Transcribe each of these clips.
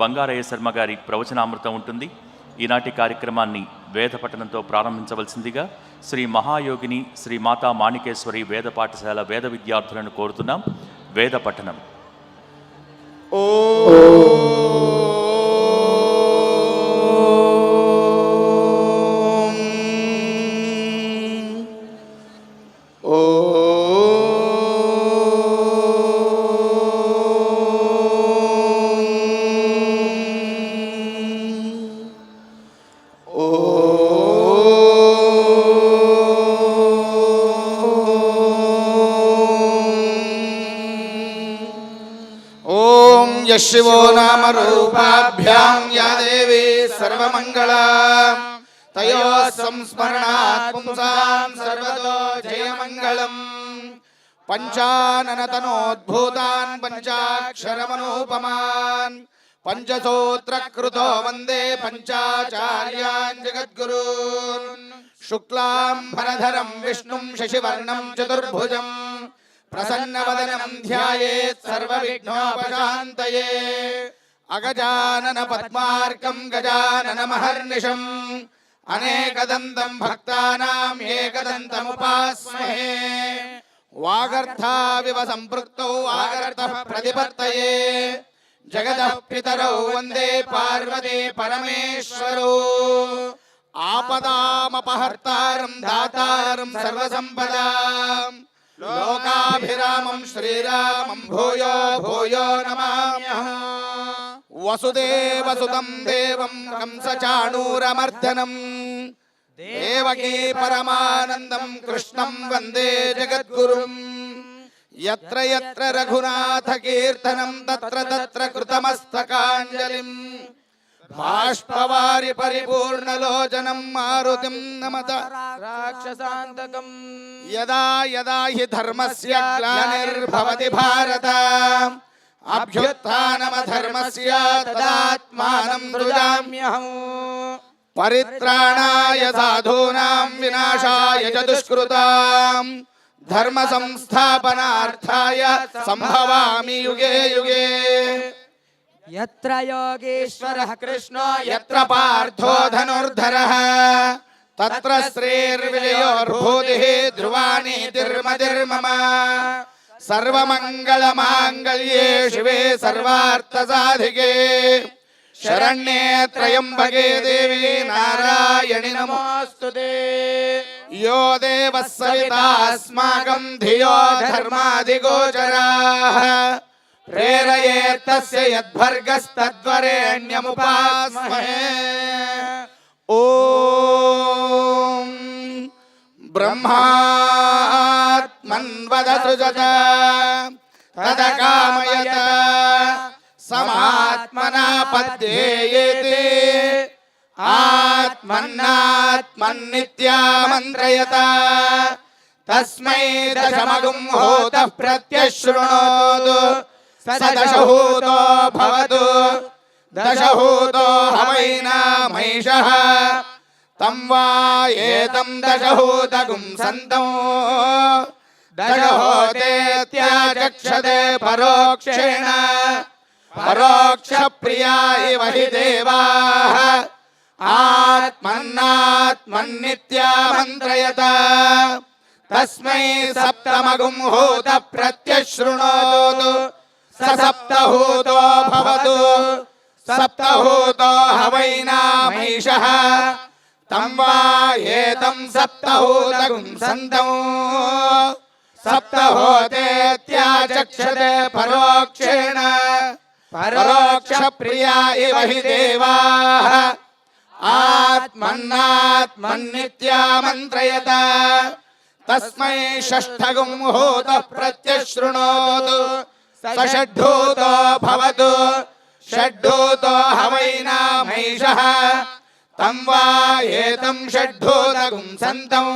బంగారయ్య శర్మ గారి ప్రవచనామృతం ఉంటుంది. ఈనాటి కార్యక్రమాన్ని వేద పఠనంతో ప్రారంభించవలసిందిగా శ్రీ మహాయోగిని శ్రీ మాతా మాణికేశ్వరి వేద పాఠశాల వేద విద్యార్థులను కోరుతున్నాం. వేద పఠనం. ఓ यः शिवो नाम रूपाभ्यां या देवी सर्वमङ्गला तयोः संस्मरणात् पुंसां सर्वतो जयमङ्गलम् पञ्चाननतनोद्भूतान् पञ्चाक्षरमनूपमान् पञ्चसूत्रकृतो वन्दे पञ्चाचार्यान् जगद्गुरून् शुक्लां भरधरं विष्णुं शशिवर्णं चतुर्भुजम् ప్రసన్నవదనం ధ్యాయేత్ సర్వవిఘ్నోపశాంతయే అగజానన పద్మార్కం గజానన మహర్నిషం అనేకదంతం భక్తానాం ఏకదంతముపాస్మహే వాగర్థావివ సంపృక్తౌ వాగర్థ ప్రతిపత్తయే జగదః పితరౌ వందే పార్వతే పరమేశ్వరో ఆపదామపహర్తారం దాతారం సర్వసంపదాం लोकाभिरामं श्रीरामं भूयो भूयो नमाम्यः वसुदेवसुतं देवं कंसचाणूरमर्दनम् देवकी परमानन्दं कृष्णं वन्दे जगद्गुरुम् यत्र यत्र रघुनाथकीर्तनं तत्र तत्र कृतमस्तकाञ्जलिम् बाष्पवारि परिपूर्णलोचनं मारुतिं नमत राक्षसान्तकम् यदा यदा हि धर्मस्य ग्लानिर्भवति भारत। अभ्युत्थानमधर्मस्य तदात्मानं सृजाम्यहम् परित्राणाय साधूनां विनाशाय च दुष्कृताम् धर्मसंस्थापनार्थाय सम्भवामि युगे युगे। यत्र योगेश्वरः कृष्णो, यत्र पार्थो धनुर्धरः। तत्र श्रीर्विजयोर्भूतिः ध्रुवानीतिर्मतिर्मम सर्वमङ्गलमाङ्गल्ये शिवे सर्वार्थसाधिके शरण्ये त्र्यम्बके देवी नारायणि नमोऽस्तु ते यो देवः सविता अस्माकं धियो धर्माधिगोचराः प्रेरयेत्तस्य यद्भर्गस्तद्वरेण्यमुपास्महे ॐ ब्रह्मात्मन्वदसृजत तदकामयत समात्मना पद्येयेति आत्मन्नात्मन्नित्यामन्त्रयत तस्मै दशमगुं होतः प्रत्यशृणोतु स दशहूतो भवतु दशहूतो हवैनामैषः तं वा एतं दशहूतगुं सन्तौ दशहोतेत्याचक्षते परोक्षेण परोक्षप्रिया इव हि देवाः आत्मन्नात्मन्नित्यामन्त्रयत तस्मै सप्तमगुं हूत प्रत्यशृणोतु स सप्तहूतो भवतु सप्तहूतो हवैनामैषः तं वा एतं सप्तहूतगुं सन्तौ सप्तहोतेत्याचक्षते परोक्षेण परोक्षप्रिया इव हि देवाः आत्मन्नात्मन्नित्यामन्त्रयत तस्मै षष्ठगुं हूतः प्रत्यशृणोतु स षड्ढूतो भवतु षड्ढूतो हवैनामैषः तं वा एतं षड्ढूतगुं सन्तौ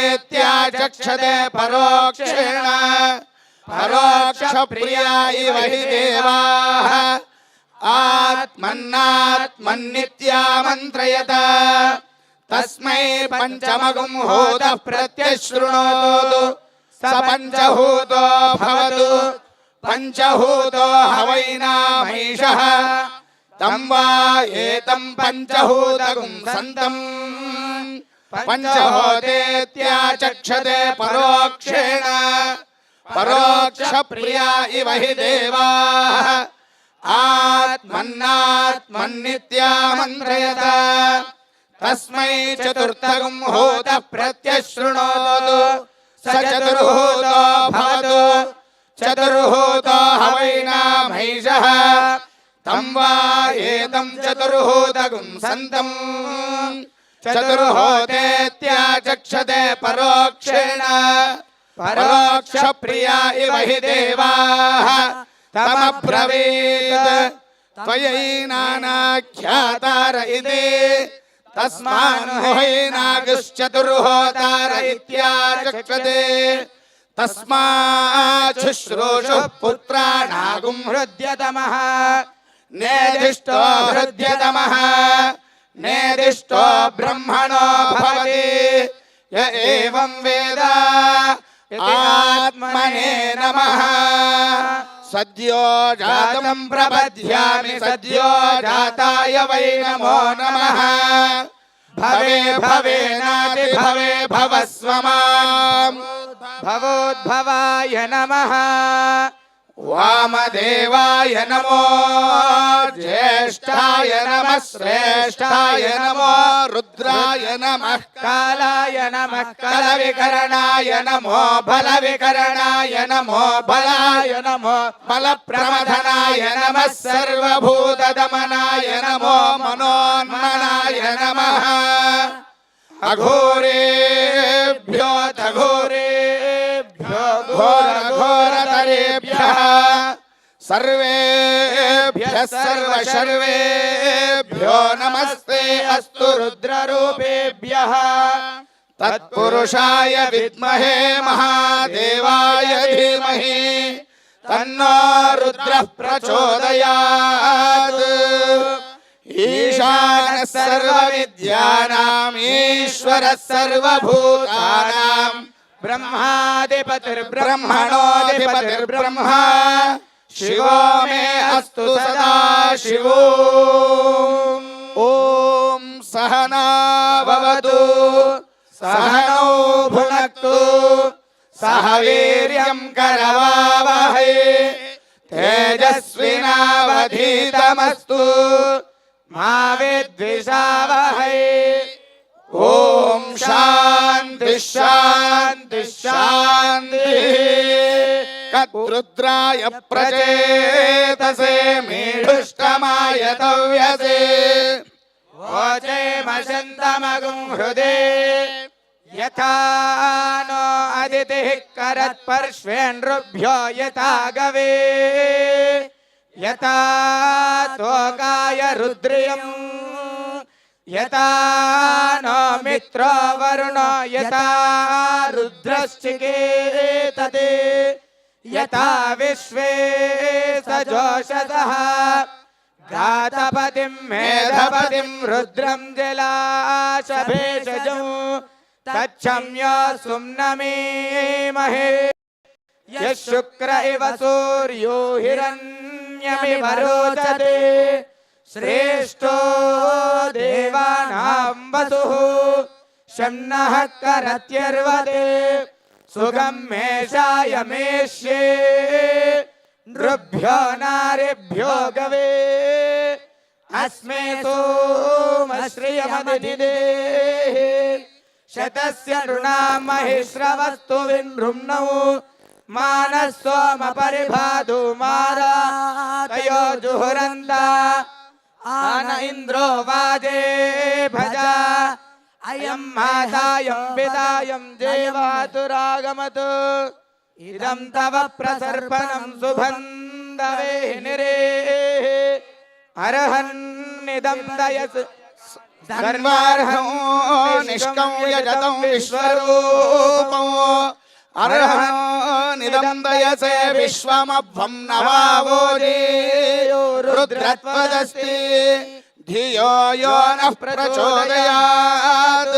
षड्ढोतेत्याचक्षते परोक्षेण परोक्षप्रिया इव हि देवाः आत्मन्नात्मन्नित्यामन्त्रयत तस्मै पञ्चमगुं हूतः प्रत्यशृणोतु स पञ्चहूतो भवतु पञ्चहूतो हवैना महिषः तं वा एतं पञ्चहूतगुं सन्तम् पञ्चहोतेत्याचक्षते परोक्षेण परोक्षप्रिया इव हि देवाः आत्मन्नात्मन्नित्यामन्त्रयत तस्मै चतुर्थगुं होत प्रत्यशृणोतु स चतुर्हूतो भवतु चतुर्हूतो हवैनामैषः तं वा एतं चतुर्हूतगुं सन्तम् चतुर्होतेत्याचक्षते परोक्षेण परोक्षप्रिया इव हि देवाः तमब्रवीत् त्वयैनानाख्यातार इति तस्मान्मुहैनागश्चतुर्होतार इत्याचक्षते तस्माच्छुश्रूषुः पुत्राणागुं हृद्यतमः नेदिष्टो हृद्यतमः नेदिष्टो ब्रह्मणो भवति य एवं वेद आत्मने नमः सद्यो जातं प्रपद्यामि सद्यो जाताय वै नमो नमः भवे भवेनाति भवे भवस्व माम् भवोद्भवाय नमः వామదేవాయ నమో జ్యేష్ఠాయ నమ శ్రేష్టాయ నమో రుద్రాయ నమ కాలాయ నమ కల వికరణాయ నమో బల వికరణాయ నమో బలాయ నమో బల ప్రమథనాయ నమ సర్వభూత దమనాయ నమో మనోన్మనాయ నమ. అఘోరేభ్యో తఘోరే अघोरेभ्यो घोरेभ्यो घोरघोरतरेभ्यः सर्वेभ्यः सर्वशर्वेभ्यो नमस्ते अस्तु रुद्ररूपेभ्यः। तत्पुरुषाय विद्महे महादेवाय धीमहि। तन्नो रुद्रः प्रचोदयात्। ईशानः सर्वविद्यानाम्, ईश्वरः ब्रह्मादिपतिर्ब्रह्मणोऽधिपतिर्ब्रह्मा शिवो मे अस्तु सदा शिवो ॐ सहना भवतु सहनौ भुनक्तु सह वीर्यं करवावहै तेजस्विनावधीतमस्तु मा विद्विषावहै ॐ शान्ति शान्ति शान्तिः रुद्राय प्रचेतसे मेढुष्टमाय तव्यसे। वोचे मशन्तमगुं हृदे। यथा नो अदितिः करत्पर्श्वेनृभ्यो यथा गवे। यथा तोकाय रुद्रियम् यथा नो मित्रो वरुणो, यथा रुद्रश्चिकेतते यथा विश्वे सजोषसः घातपतिं मेधपतिं रुद्रं जलाशभेषजं तच्छम्य सुम्नमीमहे यः शुक्र इव सूर्यो हिरण्यमिव रोचते श्रेष्ठो देवानां वसुः शम्नः करत्यर्वते सुगं मेषाय मेष्ये नृभ्यो नारिभ्यो गवे अस्मे सोमश्रियमदिदेः शतस्य नृणां महिश्रवस्तु विनृम्नौ मानः सोमपरिभातु मारा तयो जुहुरन्त आन इन्द्रो वाजे भजा अयं मातायं पितायं देवातुरागमतु इदं तव प्रसर्पणं सुबन्धवे निरे अर्हन्निदं दयस् धर्मार्हं निष्कं यजतं विश्वरूपम् నిదందయసే విశ్వమభ్వం నవావోజేయో రుద్రత్వదస్తి ధియో యో నః ప్రచోదయాత్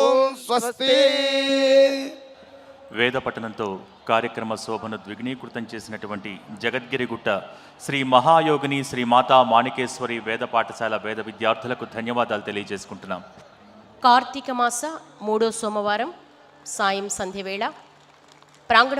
స్వస్తి. వేద పఠనంతో కార్యక్రమ శోభను ద్విగుణీకృతం చేసినటువంటి జగద్గిరిగుట్ట శ్రీ మహాయోగిని శ్రీ మాతా మాణికేశ్వరి వేద పాఠశాల వేద విద్యార్థులకు ధన్యవాదాలు తెలియజేసుకుంటున్నాం. కార్తీక మాస మూడో సోమవారం సాయం సంధ్యవేళ. ప్రాంగణ